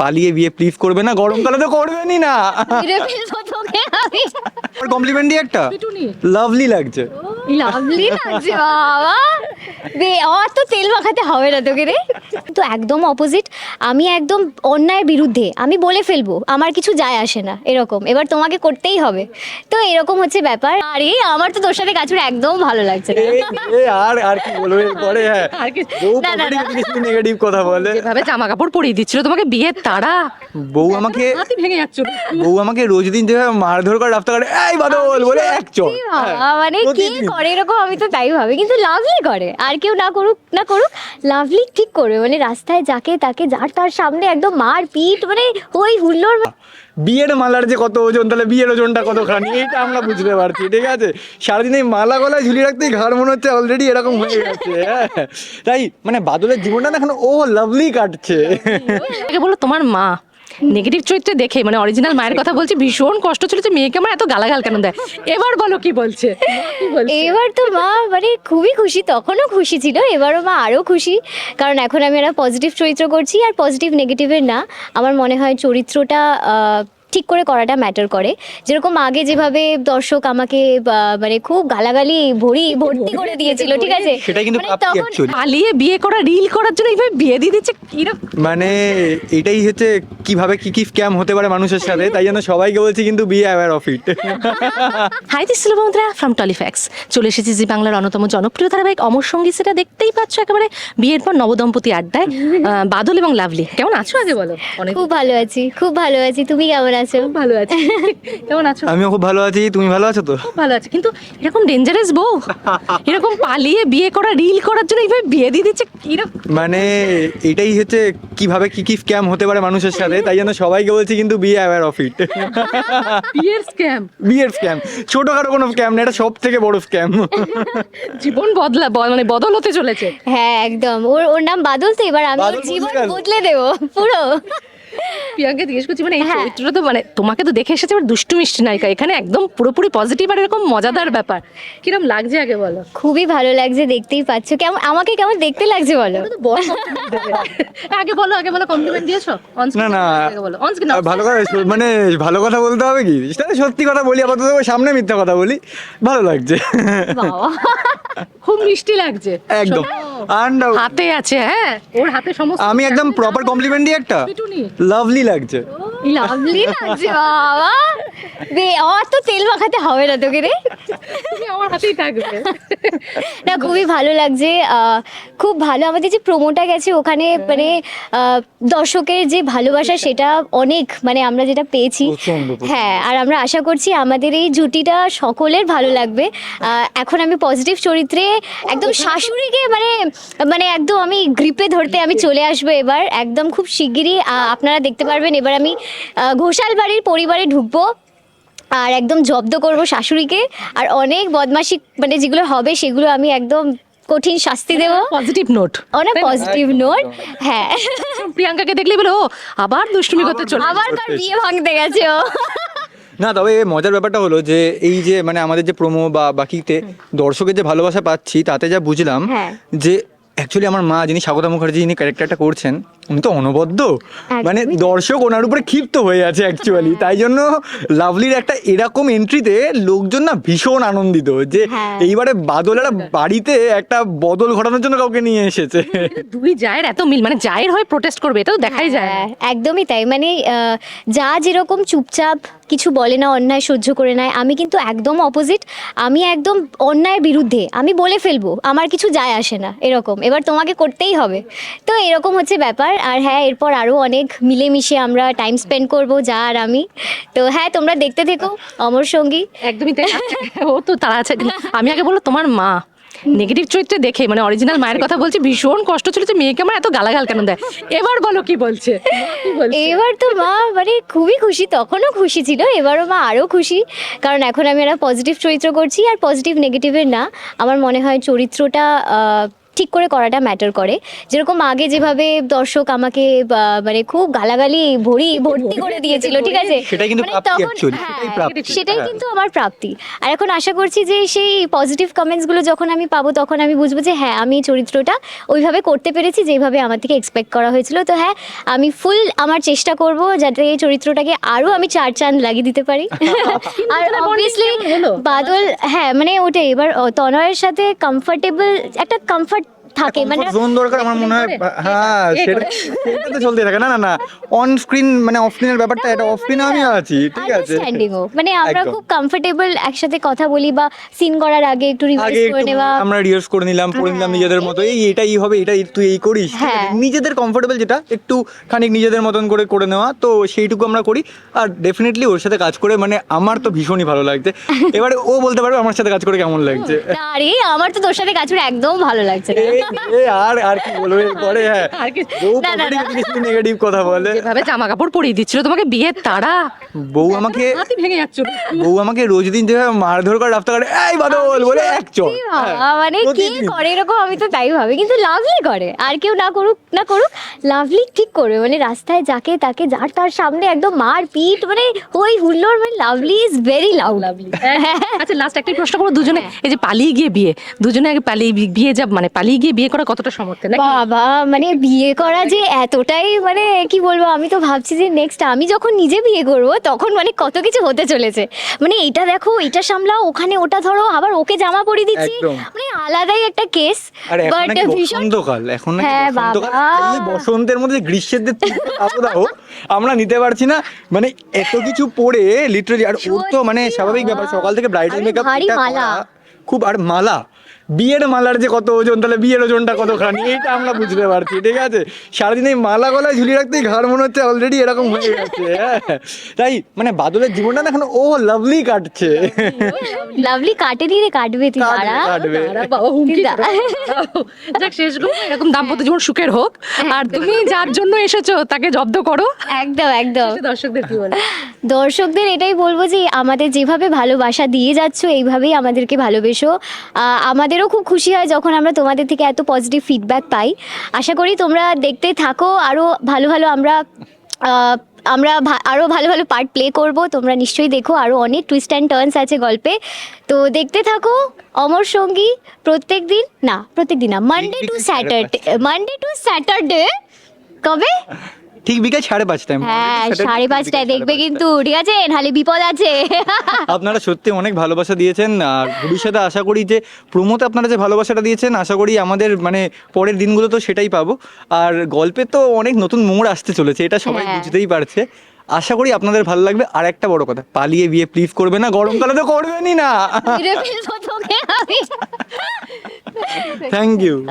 পালিয়ে বিয়ে প্লিজ করবে না? গরমকালে তো করবেনই না। মেরে ফেলব তোকে আমি। কমপ্লিমেন্ট দিয়ে একটা? লাভলি লাগছে। লাভলি লাগছে বাবা। বে অত তেল মাখাতে হবে না তোকে রে। তো একদম অপোজিট আমি একদম অন্যায়ের বিরুদ্ধে আমি বলে ফেলব আমার কিছু যায় আসে না এরকম। এবার তোমাকে করতেই হবে। তো এরকম হচ্ছে ব্যাপার। আরে আমার তো তোর সাথে কাজ করে একদম ভালো লাগছে না। আর আর কি বলব? এরপরে হ্যাঁ। আর কি- বউ না, না, না। কিছু নেগেটিভ কথা বলে। যেভাবে জামা কাপড় পরিয়ে দিচ্ছিল তোমাকে বিয়ের তারা বউ আমাকে হাতি ভেঙে যাচ্ছিল বউ আমাকে রোজ দিন যেভাবে মারধর করে রাস্তা করে এই বাদল বলে এক কি মানে কে করে এরকম আমি তো তাই ভাবি কিন্তু লাভলি করে আর কেউ না করুক না করুক লাভলি ঠিক করবে মানে রাস্তায় যাকে তাকে যার তার সামনে একদম মার পিট মানে ওই হুল্লোর বিয়ের মালার যে কত ওজন তাহলে বিয়ের ওজনটা কত খানি এটা আমরা বুঝতে পারছি ঠিক আছে সারাদিন এই মালা গলায় ঝুলিয়ে রাখতেই ঘাড় মনে হচ্ছে অলরেডি এরকম হয়ে গেছে হ্যাঁ তাই মানে বাদলের জীবনটা না এখন ও লাভলি কাটছে বলো তোমার মা নেগেটিভ চরিত্রে দেখে মানে অরিজিনাল মায়ের কথা বলছি, ভীষণ কষ্ট ছিল যে মেয়েকে আমার এত গালাগাল কেন দেয়? এবার বলো কি বলছে? এবার তো মা মানে খুবই খুশি, তখনও খুশি ছিল, এবারও মা আরও খুশি। কারণ এখন আমি একটা পজিটিভ চরিত্র করছি, আর পজিটিভ নেগেটিভের না। আমার মনে হয় চরিত্রটা ঠিক করে করাটা ম্যাটার করে। যেরকম আগে যেভাবে দর্শক আমাকে মানে খুব গালাগালি ভরি ভর্তি করে দিয়েছিল ঠিক আছে? সেটাই কিন্তু মানে তখন পালিয়ে বিয়ে করা রিল করার জন্য এইভাবে বিয়ে দিয়ে দিচ্ছে কীরকম মানে এটাই হচ্ছে কীভাবে কি কি স্ক্যাম হতে পারে মানুষের সাথে তাই জন্য সবাইকে বলছি কিন্তু be aware of it hi this বন্ধুরা ফ্রম টলিফ্যাক্স চলে এসেছি জি বাংলার অন্যতম জনপ্রিয় ধারাবাহিক অমর সঙ্গী সেটা দেখতেই পাচ্ছ একেবারে বিয়ের পর নবদম্পতি আড্ডায়। আহ, বাদল এবং লাভলি কেমন আছো আগে বলো? খুব ভালো আছি খুব ভালো আছি। তুমি কেমন আছো? ভালো আছি। কেমন আছো? আমিও খুব ভালো আছি। তুমি ভালো আছো তো? খুব ভালো আছে। কিন্তু এরকম ডেঞ্জারাস বউ? এরকম পালিয়ে বিয়ে করা রিল করার জন্য এইভাবে বিয়ে দিয়ে দিচ্ছে কীরকম মানে এটাই হচ্ছে কীভাবে কি কি স্ক্যাম হতে পারে মানুষের সাথে তাই জন্য সবাইকে বলছি কিন্তু বি অ্যাওয়ার অফ ইট বিয়ের স্ক্যাম বিয়ের স্ক্যাম ছোটখাটো কোনো স্ক্যাম না এটা সব থেকে বড় স্ক্যাম জীবন বদলা মানে বদল হতে চলেছে। হ্যাঁ একদম। ওর ওর নাম বাদল তো এবার আমি জীবন বদলে দেবো পুরো। প্রিয়াঙ্কা জিজ্ঞেস করছি মানে এই হ্যাঁ। চরিত্রটা তো মানে তোমাকে তো দেখে এসেছে এবার দুষ্টু মিষ্টি নায়িকা। এখানে একদম পুরোপুরি পজিটিভ আর এরকম মজাদার ব্যাপার। কিরম লাগছে আগে বলো? খুবই ভালো লাগছে দেখতেই পাচ্ছ। কেমন আমাকে কেমন দেখতে লাগছে বলো। আগে বলো আগে বলো কমপ্লিমেন্ট দিয়েছ? না না ভালো কথা মানে ভালো কথা বলতে হবে কি? সত্যি কথা বলি আপাতত সামনে মিথ্যা কথা বলি। ভালো লাগছে। খুব মিষ্টি লাগছে। একদম। uh, হাতে আছে হ্যাঁ? ওর হাতে সমস্ত আমি একদম প্রপার কমপ্লিমেন্ট দিই একটা? লাভলি লাগছে। লাভলি লাগছে বাবা। বে অত তেল মাখাতে হবে না তোকে রে। আমার হাতেই থাকবে। না খুবই ভালো লাগছে খুব ভালো। আমাদের যে প্রোমোটা গেছে ওখানে মানে দর্শকের যে ভালোবাসা সেটা অনেক মানে আমরা যেটা পেয়েছি। হ্যাঁ আর আমরা আশা করছি আমাদের এই জুটিটা সকলের ভালো লাগবে। এখন আমি পজিটিভ চরিত্রে একদম শাশুড়িকে মানে মানে একদম আমি গ্রিপে ধরতে আমি চলে আসব এবার। একদম খুব শিগগিরই আপনারা দেখতে পারবেন। এবার আমি ঘোষাল বাড়ির পরিবারে ঢুকবো। আর একদম জব্দ করব শাশুড়িকে। আর অনেক বদমাশি মানে যেগুলো হবে সেগুলো আমি একদম কঠিন শাস্তি দেব। পজিটিভ নোট অনেক পজিটিভ নোট হ্যাঁ। প্রিয়াঙ্কাকে দেখলে বলে ও আবার দুষ্টুমি করতে চলে আবার কার বিয়ে ভাঙতে গেছে ও। না তবে মজার ব্যাপারটা হলো যে এই যে মানে আমাদের যে প্রোমো বা বাকিতে দর্শকের যে ভালোবাসা পাচ্ছি তাতে যা বুঝলাম হ্যাঁ। যে অ্যাকচুয়ালি আমার মা যিনি স্বাগতা মুখার্জি যিনি ক্যারেক্টারটা করছেন উনি তো অনবদ্য। মানে দর্শক ওনার উপরে ক্ষিপ্ত হয়ে আছে অ্যাকচুয়ালি তাই জন্য লাভলির একটা এরকম এন্ট্রিতে লোকজন না ভীষণ আনন্দিত যে হ্যাঁ। এইবারে বাদলেরা বাড়িতে একটা বদল ঘটানোর জন্য কাউকে নিয়ে এসেছে। দুই জায়ের এত মিল মানে জায়ের হয়ে প্রোটেস্ট করবে এটা তো দেখাই যায়। হ্যাঁ, একদমই তাই। মানে আহ, যা যেরকম চুপচাপ কিছু বলে না অন্যায় সহ্য করে নেয় আমি কিন্তু একদম অপোজিট আমি একদম অন্যায়ের বিরুদ্ধে আমি বলে ফেলব আমার কিছু যায় আসে না এরকম। এবার তোমাকে করতেই হবে। তো এরকম হচ্ছে ব্যাপার। আর হ্যাঁ এরপর আরও অনেক মিলেমিশে আমরা টাইম স্পেন্ড করব যা আর আমি। তো হ্যাঁ তোমরা দেখতে থেকো অমর সঙ্গী। একদমই তাই। ও তো তারা আছে আমি আগে বলল তোমার মা। নেগেটিভ চরিত্রে দেখে মানে অরিজিনাল মায়ের কথা বলছি ভীষণ কষ্ট ছিল যে মেয়েকে আমার এত গালাগাল কেন দেয়? এবার বলো কি বলছে? এবার তো মা মানে খুবই খুশি তখনও খুশি ছিল এবারও মা আরও খুশি। কারণ এখন আমি একটা পজিটিভ চরিত্র করছি আর পজিটিভ নেগেটিভের না। আমার মনে হয় চরিত্রটা ঠিক করে করাটা ম্যাটার করে। যেরকম আগে যেভাবে দর্শক আমাকে মানে খুব গালাগালি ভরি ভর্তি করে দিয়েছিল ঠিক আছে? সেটাই কিন্তু মানে হ্যাঁ, হ্যাঁ। কিন্তু আমার প্রাপ্তি। আর এখন আশা করছি যে সেই পজিটিভ কমেন্টসগুলো যখন আমি পাবো তখন আমি বুঝব যে হ্যাঁ আমি চরিত্রটা ওইভাবে করতে পেরেছি যেভাবে আমার থেকে এক্সপেক্ট করা হয়েছিল। তো হ্যাঁ আমি ফুল আমার চেষ্টা করব যাতে এই চরিত্রটাকে আরও আমি চার চাঁদ লাগিয়ে দিতে পারি। আর অবভিয়াসলি বাদল হ্যাঁ মানে ওটাই এবার তনয়ের সাথে কমফর্টেবল একটা কমফর্ট থাকে মানে জোন দরকার আমার মনে হয় হ্যাঁ সেটা সেটা তো চলতে থাকে। না না না অন স্ক্রিন মানে অফ স্ক্রিনের ব্যাপারটা এটা অফ স্ক্রিনে আমি আছি ঠিক আছে। আন্ডারস্ট্যান্ডিংও মানে আমরা খুব কমফর্টেবল একসাথে কথা বলি বা সিন করার আগে একটু রিভাইজ করে নেওয়া। আমরা রিহার্স করে নিলাম করে নিলাম নিজেদের মতো। এই এটাই হবে এটা তুই এই করিস হ্যাঁ। নিজেদের কমফোর্টেবল যেটা একটু খানিক নিজেদের মতন করে করে নেওয়া। তো সেইটুকু আমরা করি। আর ডেফিনেটলি ওর সাথে কাজ করে মানে আমার তো ভীষণই ভালো লাগছে। এবারে ও বলতে পারবে আমার সাথে কাজ করে কেমন লাগছে। না রে আমার তো তোর সাথে কাজ করে একদম ভালো লাগছে আর আর কি বলব? পরে হ্যাঁ বউ। কিছু নেগেটিভ কথা বলে। যেভাবে জামা কাপড় পরিয়ে দিচ্ছিল তোমাকে বিয়ের তারা বউ আমাকে ভেঙে যাচ্ছিল। বউ আমাকে রোজ দিন যেভাবে মারধর করে রাস্তা করে এই বাদল বলে এক চল মানে কে করে এরকম? আমি তো তাই ভাবি কিন্তু লাভলি করে। আর কেউ না করুক না করুক লাভলি ঠিক করবে। মানে রাস্তায় যাকে তাকে যার তার সামনে একদম মার পিট মানে ওই হুল্লোর মানে lovely is very loud lovely আচ্ছা লাস্ট একটা প্রশ্ন করব দুজনে এই যে পালিয়ে গিয়ে বিয়ে দুজনে আগে পালিয়ে বিয়ে যাব মানে পালিয়ে গিয়ে বিয়ে করা কতটা সমর্থন বাবা মানে বিয়ে করা যে এতটাই মানে কি বলব আমি তো ভাবছি যে নেক্সট আমি যখন নিজে বিয়ে করব তখন মানে কত কিছু হতে চলেছে। মানে এটা দেখো এটা সামলাও ওখানে ওটা ধরো আবার ওকে জামা পরিয়ে দিচ্ছি। মানে আলাদাই একটা কেস বাট ভীষণ এখন হ্যাঁ, বাবা। বসন্তের মধ্যে গ্রীষ্মের যে তীব্র তাপদাহ আমরা নিতে পারছি না। মানে এত কিছু পরে লিটারালি আর ওর তো মানে স্বাভাবিক ব্যাপার সকাল থেকে ব্রাইডাল মেকআপ ভারী মালা। খুব আর মালা বিয়ের মালার যে কত ওজন তাহলে বিয়ের ওজনটা কতখানি? এইটা আমরা বুঝতে পারছি ঠিক আছে? সারাদিন এই মালা গলায় ঝুলিয়ে রাখতেই ঘাড় মনে হচ্ছে অলরেডি এরকম হয়ে গেছে হ্যাঁ? তাই মানে বাদলের জীবনটা না এখন ও লাভলি কাটছে। লাভলি কাটেনি রে কাটবে তুই কাটবে, বাবা, হুমকি। যাক শেষ এরকম দাম্পত্য জীবন সুখের হোক। আর তুমি যার জন্য এসেছ তাকে জব্দ করো। একদম একদম। দর্শকদের কি বলে? দর্শকদের এটাই বলব যে আমাদের যেভাবে ভালোবাসা দিয়ে যাচ্ছ এইভাবেই আমাদেরকে ভালোবেসো। আহ, আমাদেরও খুব খুশি হয় যখন আমরা তোমাদের থেকে এত পজিটিভ ফিডব্যাক পাই। আশা করি তোমরা দেখতে থাকো আরও ভালো ভালো আমরা আমরা ভা- আরও ভালো ভালো পার্ট প্লে করব। তোমরা নিশ্চয়ই দেখো আরও অনেক টুইস্ট অ্যান্ড টার্নস আছে গল্পে। তো দেখতে থাকো অমর সঙ্গী প্রত্যেক দিন না প্রত্যেক দিন না Monday to Saturday Monday to Saturday কবে? ঠিক বিকেল সাড়ে পাঁচটায়। হ্যাঁ সাড়ে পাঁচটায় দেখবে কিন্তু ঠিক আছে? নাহলে বিপদ আছে। আপনারা সত্যি অনেক ভালোবাসা দিয়েছেন আর ভবিষ্যতে আশা করি যে প্রমোতে আপনারা যে ভালোবাসাটা দিয়েছেন আশা করি আমাদের মানে পরের দিনগুলো তো সেটাই পাবো। আর গল্পে তো অনেক নতুন মোড় আসতে চলেছে এটা সবাই হ্যাঁ। বুঝতেই পারছে। আশা করি আপনাদের ভালো লাগবে। আর একটা বড় কথা পালিয়ে বিয়ে প্লিজ করবে না গরমকালে তো করবেনই না। Thank you